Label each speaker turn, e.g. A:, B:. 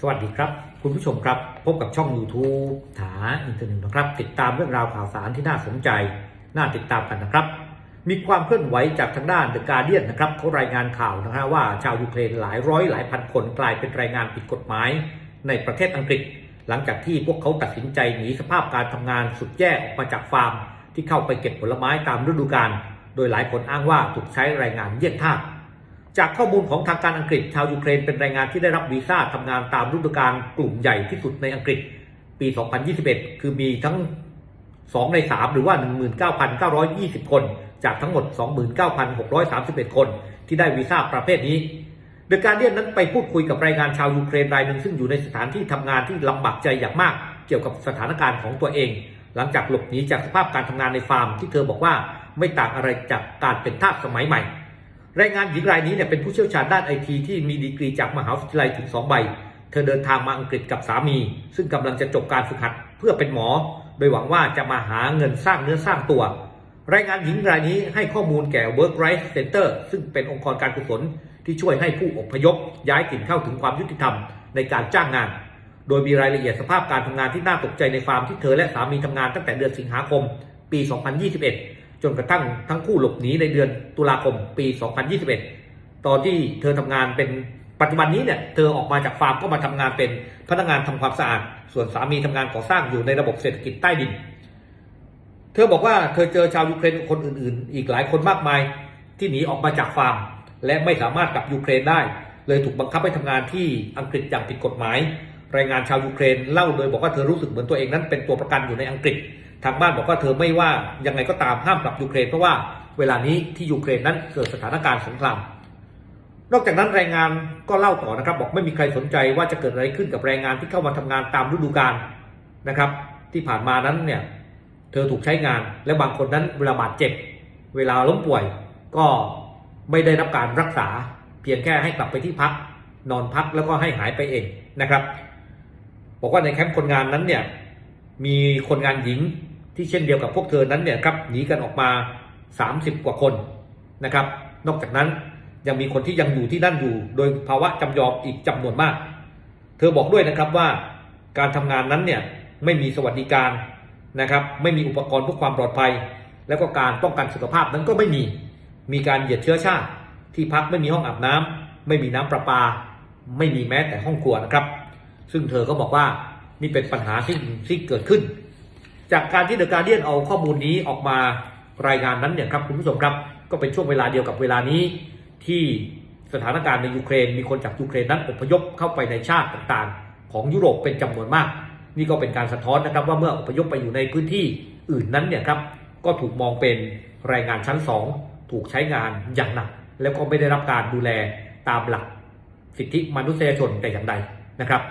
A: สวัสดีครับ คุณผู้ชมครับ พบกับช่อง YouTube ถาอินเทอร์เน็ตนะครับ ติดตามเรื่องราวข่าวสารที่น่าสนใจ น่าติดตามกันนะครับ มีความเคลื่อนไหวจากทางด้านเดอะการเดียนนะครับเขารายงานข่าวนะฮะว่าชาวยูเครนหลายร้อยหลายพันคนกลายเป็นแรงงานผิดกฎหมาย ในประเทศอังกฤษ หลังจากที่พวกเขาตัดสินใจหนีสภาพการทำงานสุดแย่ออกมาจากฟาร์ม ที่เข้าไปเก็บผลไม้ตามฤดูกาลโดยหลายคนอ้างว่าถูกใช้แรงงานเยี่ยงทาส จากข้อมูลของทางการอังกฤษ ชาวยูเครนเป็นแรงงานที่ได้รับวีซ่าทำงานตามฤดูกาลกลุ่มใหญ่ที่สุดในอังกฤษ ปี 2021 คือมีทั้ง 2 ใน 3 หรือว่า 19,920 คน จากทั้งหมด 29,631 คน ที่ได้วีซ่าประเภทนี้เดอะการเดียนนั้นไปพูดคุยกับแรงงานชาวยูเครนรายหนึ่งซึ่งอยู่ในสถานที่ทำงานที่ลำบากใจอย่างมาก เกี่ยวกับสถานการณ์ของตัวเอง หลังจากหลบหนีจากสภาพการทำงานในฟาร์มที่เธอบอกว่าไม่ต่างอะไรจากการเป็นทาสสมัยใหม่ แรงงานหญิงรายนี้เนี่ยเป็นผู้เชี่ยวชาญด้านไอทีที่มีดีกรีจากมหาวิทยาลัยถึง 2 ใบ เธอเดินทางมาอังกฤษกับสามี ซึ่งกำลังจะจบการฝึกหัดเพื่อเป็นหมอ โดยหวังว่าจะมาหาเงินสร้างเนื้อสร้างตัว แรงงานหญิงรายนี้ให้ข้อมูลแก่ Work Right Center ซึ่งเป็นองค์กรการกุศลที่ช่วยให้ผู้อพยพย้ายถิ่นเข้าถึงความยุติธรรมในการจ้างงาน โดยมีรายละเอียดสภาพการทำงานที่น่าตกใจในฟาร์มที่เธอและสามีทำงานตั้งแต่เดือนสิงหาคม ปี 2021 จนกระทั่งทั้งคู่หลบหนีในเดือนตุลาคมปี 2021 ตอนที่เธอทำงานเป็นปัจจุบันนี้เนี่ยเธอออกมาจากฟาร์มก็มาทำงานเป็นพนักงานทำความสะอาด ส่วนสามีทำงานก่อสร้างอยู่ในระบบเศรษฐกิจใต้ดิน เธอบอกว่าเธอเจอชาวยูเครนคนอื่นๆ อีกหลายคนมากมายที่หนีออกมาจากฟาร์ม และไม่สามารถกลับยูเครนได้ เลยถูกบังคับให้ทำงานที่อังกฤษอย่างผิดกฎหมาย รายงานชาวยูเครนเล่าโดยบอกว่าเธอรู้สึกเหมือนตัวเองนั้นเป็นตัวประกันอยู่ในอังกฤษ ทางบ้านบอกว่าเธอไม่ว่ายังไงก็ตามห้ามกลับยูเครนเพราะว่าเวลานี้ที่ยูเครนนั้นเกิดสถานการณ์สงคราม นอกจากนั้นแรงงานก็เล่าต่อนะครับ บอกไม่มีใครสนใจว่าจะเกิดอะไรขึ้นกับแรงงานที่เข้ามาทำงานตามฤดูกาลนะครับ ที่ผ่านมานั้นเนี่ยเธอถูกใช้งาน และบางคนนั้นเวลาบาดเจ็บ เวลาล้มป่วยก็ไม่ได้รับการรักษา เพียงแค่ให้กลับไปที่พัก นอนพักแล้วก็ให้หายไปเองนะครับ บอกว่าในแคมป์คนงานนั้นเนี่ยมีคนงานหญิง ที่เช่นเดียวกับพวกเธอนั้นเนี่ยครับหนีกันออกมา 30 กว่าคนนะครับ นอกจากนั้นยังมีคนที่ยังอยู่ที่นั่นอยู่ โดยภาวะจำยอมอีกจำนวนมาก เธอบอกด้วยนะครับว่าการทำงานนั้นเนี่ยไม่มีสวัสดิการนะครับ ไม่มีอุปกรณ์เพื่อความปลอดภัย แล้วก็การป้องกันสุขภาพนั้นก็ไม่มี มีการเหยียดเชื้อชาติ ที่พักไม่มีห้องอาบน้ำไม่มีน้ำประปา ไม่มีแม้แต่ห้องครัวนะครับ ซึ่งเธอก็บอกว่านี่เป็นปัญหาที่ที่เกิดขึ้น จากการที่เดอะการเดียนเอาข้อมูลนี้ออกมารายงานนั้นเนี่ยครับคุณผู้ชมครับ ก็เป็นช่วงเวลาเดียวกับเวลานี้ ที่สถานการณ์ในยูเครน มีคนจากยูเครนนั้นอพยพเข้าไปในชาติต่างๆ ของยุโรปเป็นจำนวนมาก นี่ก็เป็นการสะท้อนนะครับว่าเมื่ออพยพไปอยู่ในพื้นที่อื่นนั้นเนี่ยครับก็ถูกมองเป็นแรงงานชั้นสองถูกใช้งานอย่างหนัก แล้วก็ไม่ได้รับการดูแลตามหลัก สิทธิมนุษยชนแต่อย่างใดนะครับ